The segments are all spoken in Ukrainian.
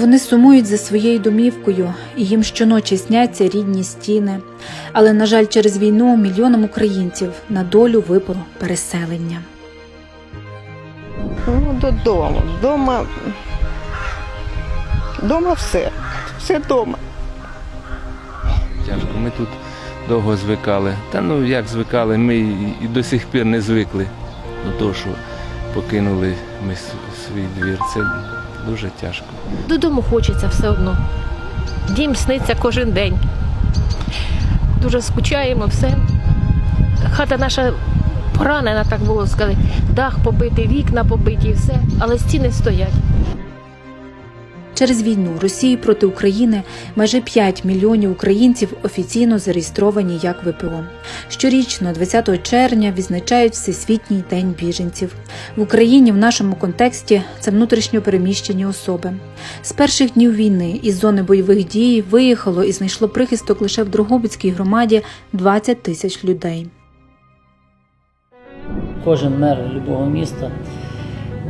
Вони сумують за своєю домівкою, і їм щоночі сняться рідні стіни. Але, на жаль, через війну мільйонам українців на долю випало переселення. Ну, додому. Дома. Дома все. Все вдома. Тяжко. Ми тут довго звикали. Та ну як звикали, ми і, і до сих пір не звикли до того, що покинули ми свій двір. Це дуже тяжко. Додому хочеться все одно. Дім сниться кожен день. Дуже скучаємо, все. Хата наша поранена, так було сказати. Дах побитий, вікна побиті, і все, але стіни стоять. Через війну Росії проти України майже 5 мільйонів українців офіційно зареєстровані як ВПО. Щорічно, 20 червня, відзначають Всесвітній день біженців. В Україні в нашому контексті це внутрішньо переміщені особи. З перших днів війни із зони бойових дій виїхало і знайшло прихисток лише в Дрогобицькій громаді 20 тисяч людей. Кожен мер любого міста,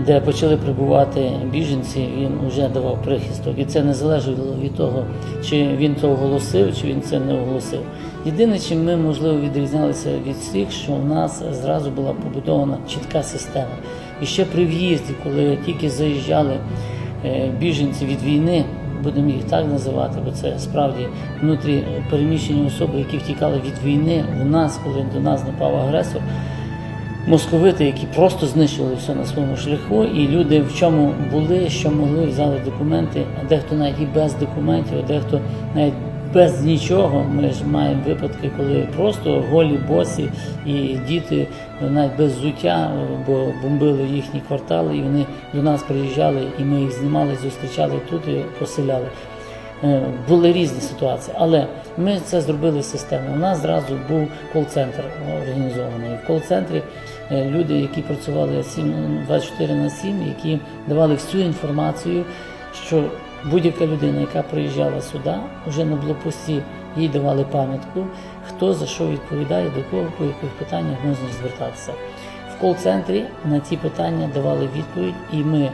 де почали прибувати біженці, він вже давав прихисток. І це не залежало від того, чи він це оголосив, чи він це не оголосив. Єдине, чим ми можливо відрізнялися від всіх, що у нас зразу була побудована чітка система. І ще при в'їзді, коли тільки заїжджали е, біженці від війни, будемо їх так називати, бо це справді внутрі переміщені особи, які втікали від війни. У нас, коли до нас напав агресор, московити, які просто знищили все на своєму шляху, і люди в чому були, що могли, взяли документи, а дехто навіть і без документів, а дехто навіть без нічого. Ми ж маємо випадки, коли просто голі босі і діти навіть без взуття, бо бомбили їхні квартали, і вони до нас приїжджали, і ми їх знімали, зустрічали тут і поселяли. Е, Були різні ситуації, але ми це зробили системно. У нас зразу був кол-центр організований. В кол-центрі люди, які працювали 7, 24 на 7, які давали всю інформацію, що будь-яка людина, яка приїжджала сюди, вже на блокпості їй давали пам'ятку, хто за що відповідає, до кого по яких питаннях можна звертатися. В кол-центрі на ці питання давали відповідь, і ми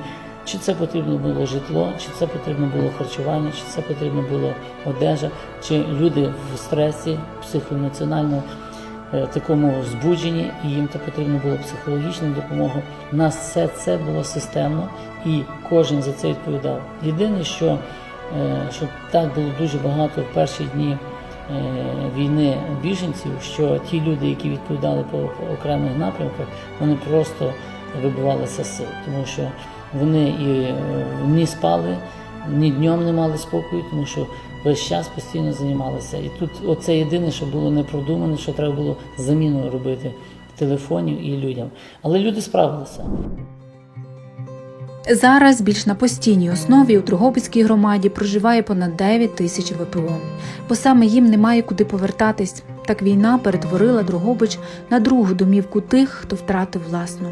чи це потрібно було житло, чи це потрібно було харчування, чи це потрібно було одежа, чи люди в стресі, психоемоціонально е, такому збудженні, і їм то потрібно було психологічна допомога. У нас все це було системно, і кожен за це відповідав. Єдине, що, е, що так було дуже багато в перші дні. е, Війни біженців, що ті люди, які відповідали по, окремих напрямках, вони просто вибивалися з сил, тому що вони і е, ні спали, ні днем не мали спокою, тому що весь час постійно займалися. І тут оце єдине, що було не продумане, що треба було заміну робити телефонів і людям. Але люди справилися. Зараз більш на постійній основі у Дрогобицькій громаді проживає понад 9 тисяч ВПО, бо саме їм немає куди повертатись. Так війна перетворила Дрогобич на другу домівку тих, хто втратив власну.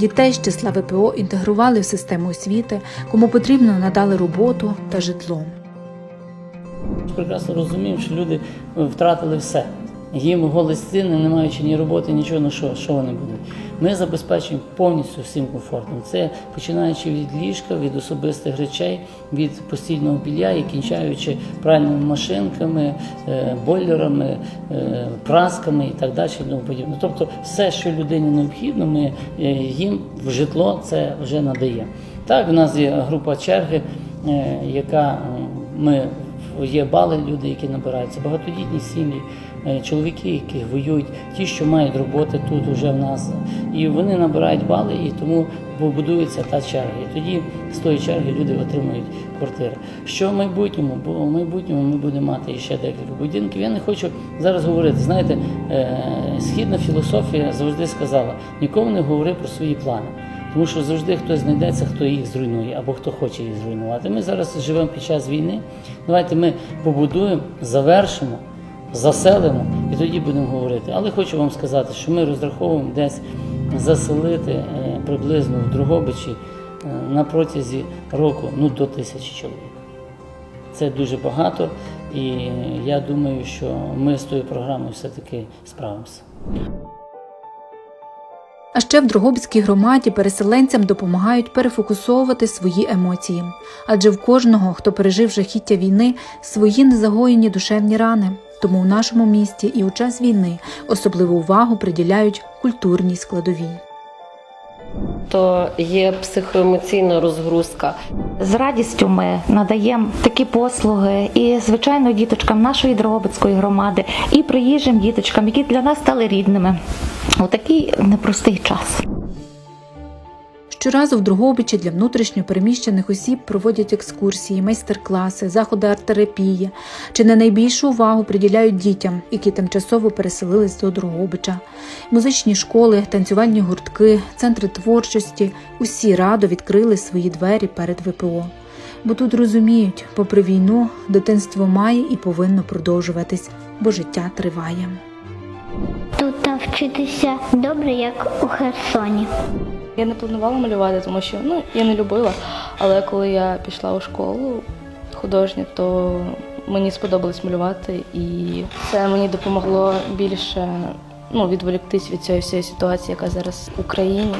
Дітей з числа ВПО інтегрували в систему освіти, кому потрібно надали роботу та житло. Прекрасно розуміємо, що люди е, втратили все. Їм голі не маючи ні роботи, нічого, ну що, що вони будуть. Ми забезпечуємо повністю всім комфортом. Це починаючи від ліжка, від особистих речей, від постільного білья і кінчаючи пральними машинками, е, бойлерами, е, прасками і так далі. і тому подібне. Тобто, все, що людині необхідно, ми їм в житло це вже надаємо. Так, в нас є група черги, яка ми є бали, люди, які набираються, багатодітні сім'ї, е, чоловіки, які воюють, ті, що мають роботи тут уже в нас. І вони набирають бали, і тому будується та черга. І тоді з тої черги люди отримують квартири. Що в майбутньому? Бо в майбутньому ми будемо мати ще декілька будинків. Я не хочу зараз говорити. Знаєте, е, східна філософія завжди сказала: нікому не говори про свої плани. Тому що завжди хтось знайдеться, хто їх зруйнує або хто хоче їх зруйнувати. Ми зараз живемо під час війни. Давайте ми побудуємо, завершимо, заселимо і тоді будемо говорити. Але хочу вам сказати, що ми розраховуємо десь заселити е, приблизно в Другобичі е, на протязі року ну, до тисячі чоловік. Це дуже багато, і я думаю, що ми з тою програмою все-таки справимося. А ще в Дрогобицькій громаді переселенцям допомагають перефокусовувати свої емоції, адже в кожного, хто пережив жахіття війни, свої незагоєні душевні рани. Тому у нашому місті і у час війни особливу увагу приділяють культурній складовій. То є психоемоційна розгрузка. З радістю ми надаємо такі послуги і звичайно діточкам нашої Дрогобицької громади, і приїжджим діточкам, які для нас стали рідними у такий непростий час. Щоразу в Другобичі для внутрішньо переміщених осіб проводять екскурсії, майстер-класи, заходи арт-терапії. Чи не найбільшу увагу приділяють дітям, які тимчасово переселились до Другобича. Музичні школи, танцювальні гуртки, центри творчості усі радо відкрили свої двері перед ВПО. Бо тут розуміють, попри війну, дитинство має і повинно продовжуватись, бо життя триває. Тут вчитися добре, як у Херсоні. Я не планувала малювати, тому що ну, я не любила. Але коли я пішла у школу художню, то мені сподобалось малювати, і це мені допомогло більше ну, відволіктись від цієї всієї ситуації, яка зараз в Україні.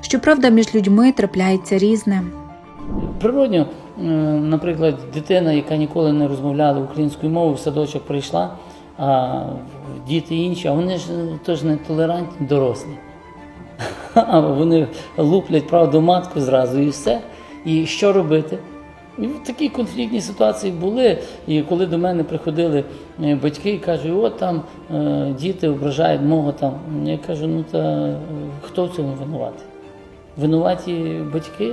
Щоправда, між людьми трапляється різне. Природньо, е, наприклад, дитина, яка ніколи не розмовляла українською мовою, в садочок прийшла, а діти інші, а вони ж е, теж не толерантні, дорослі. Вони луплять правду матку зразу і все. І що робити? І такі конфліктні ситуації були. І коли до мене приходили е, батьки і кажуть, от там е, діти ображають мого там. Я кажу, ну та е, хто в цьому винуватий? Винуваті батьки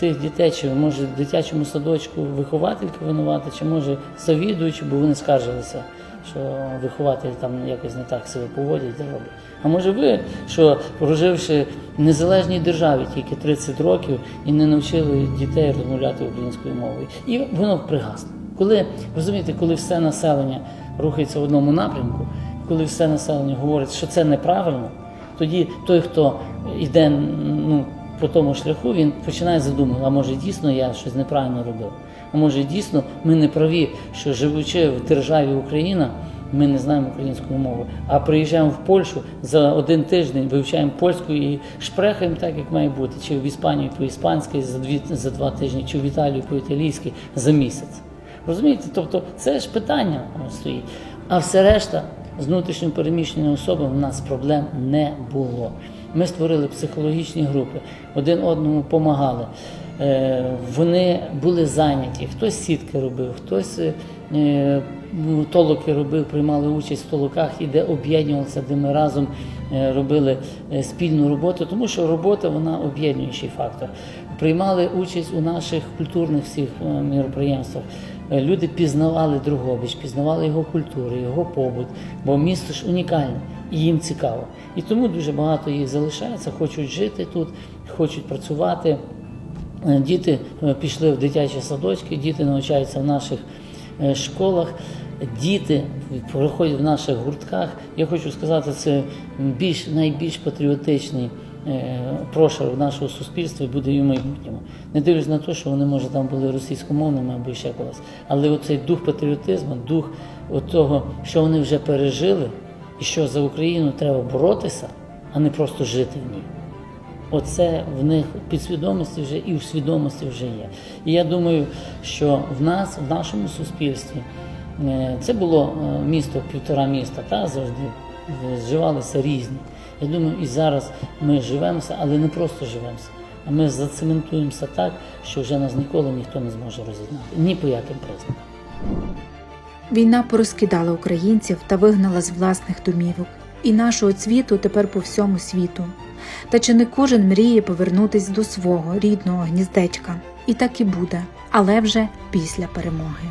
тих дітей, чи може в дитячому садочку вихователька винувата, чи може завідуючи, бо вони скаржилися, що вихователі там якось не так себе поводять і роблять. А може ви, що проживши в незалежній державі тільки 30 років і не навчили дітей розмовляти українською мовою, і воно пригасне. Коли розумієте, коли все населення рухається в одному напрямку, коли все населення говорить, що це неправильно, тоді той, хто йде ну, по тому шляху, він починає задумувати, а може дійсно я щось неправильно робив. А може дійсно ми не праві, що живучи в державі Україна, ми не знаємо української мови. А приїжджаємо в Польщу за один тиждень, вивчаємо польську і шпрехаємо так, як має бути, чи в Іспанію по іспанськи за дві за два тижні, чи в Італію по італійськи за місяць. Розумієте? Тобто це ж питання стоїть. А все решта з внутрішньо переміщеними особами в нас проблем не було. Ми створили психологічні групи, один одному допомагали. Е, Вони були зайняті. Хтось сітки робив, хтось е, толоки робив, приймали участь в толоках і де об'єднувалися, де ми разом е, робили спільну роботу, тому що робота вона об'єднуючий фактор. Приймали участь у наших культурних всіх міроприємствах. Люди пізнавали Другобич, пізнавали його культуру, його побут, бо місто ж унікальне і їм цікаво. І тому дуже багато їх залишається, хочуть жити тут, хочуть працювати. Е, Діти е, пішли в дитячі садочки, діти навчаються в наших е, школах, діти проходять в наших гуртках. Я хочу сказати, це більш найбільш патріотичний е, прошар нашого суспільства буде і в майбутньому. Не дивлячись на те, що вони може там були російськомовними або ще колись. Але оцей дух патріотизму, дух того, що вони вже пережили, і що за Україну треба боротися, а не просто жити в ній. Оце в них підсвідомості вже і в свідомості вже є. І я думаю, що в нас, в нашому суспільстві, е, це було е, місто, півтора міста, та завжди зживалися різні. Я думаю, і зараз ми живемося, але не просто живемося, а ми зацементуємося так, що вже нас ніколи ніхто не зможе розігнати. Ні по яким признакам. Війна порозкидала українців та вигнала з власних домівок. І нашого цвіту тепер по всьому світу. Та чи не кожен мріє повернутись до свого рідного гніздечка? І так і буде, але вже після перемоги.